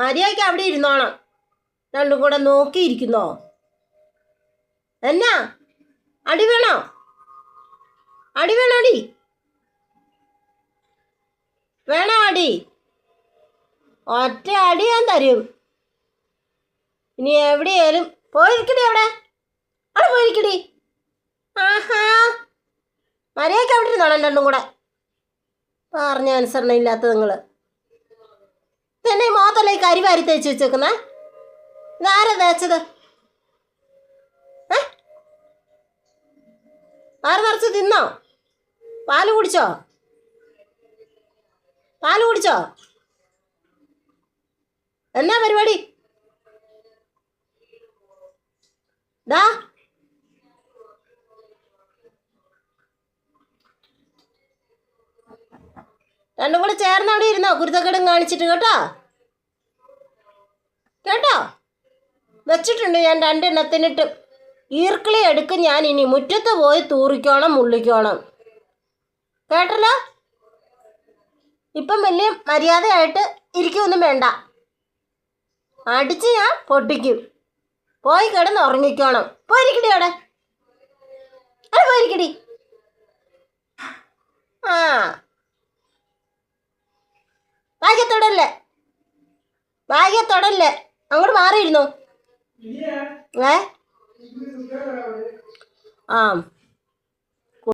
മര്യാദയ്ക്ക് അവിടെ ഇരുന്നോണം. രണ്ടും കൂടെ നോക്കിയിരിക്കുന്നോ? എന്നാ? അടി വേണോ? അടി വേണോ അടി? വേണോ അടി? ഒറ്റ അടി ഞാൻ തരും. ഇനി എവിടെയായാലും പോയിരിക്കടി അവിടെ. അവിടെ പോയിരിക്കടി. ആഹാ. മര്യാദയ്ക്ക് അവിടെ ഇരുന്നോണം രണ്ടും കൂടെ. പറഞ്ഞ അനുസരണ ഇല്ലാത്ത നിങ്ങൾ തന്നെ ഈ മോത്തല്ല ഈ വാരി തേച്ച് വെച്ചേക്കുന്നേ? ഇതാരാ തേച്ചത്? ഏ? നിറച്ച് തിന്നോ? പാൽ കുടിച്ചോ? പാൽ കുടിച്ചോ? എന്നാ പരിപാടി? ദാ. രണ്ടും കൂടെ ചേർന്ന് അവിടെ ഇരുന്നോ? കുരുത്തക്കേടും കാണിച്ചിട്ട് കേട്ടോ? വെച്ചിട്ടുണ്ട് ഞാൻ രണ്ടെണ്ണത്തിനിട്ട്. ഈർക്കിളി എടുക്കും ഞാൻ ഇനി മുറ്റത്ത് പോയി തൂറിക്കോണം മുള്ളിക്കോണം. കേട്ടല്ലോ? ഇപ്പം വലിയ മര്യാദയായിട്ട് ഇരിക്കൊന്നും വേണ്ട. അടിച്ച് ഞാൻ പൊട്ടിക്കും. പോയി കിടന്ന് ഉറങ്ങിക്കോണം. പോയിരിക്കടി അവിടെ. അത് പോയിരിക്കടി. ആ. ഭാഗ്യത്തോടല്ലേ? ഭാഗ്യത്തോടല്ലേ? അങ്ങോട്ട് മാറിയിരുന്നു? ഏ ആ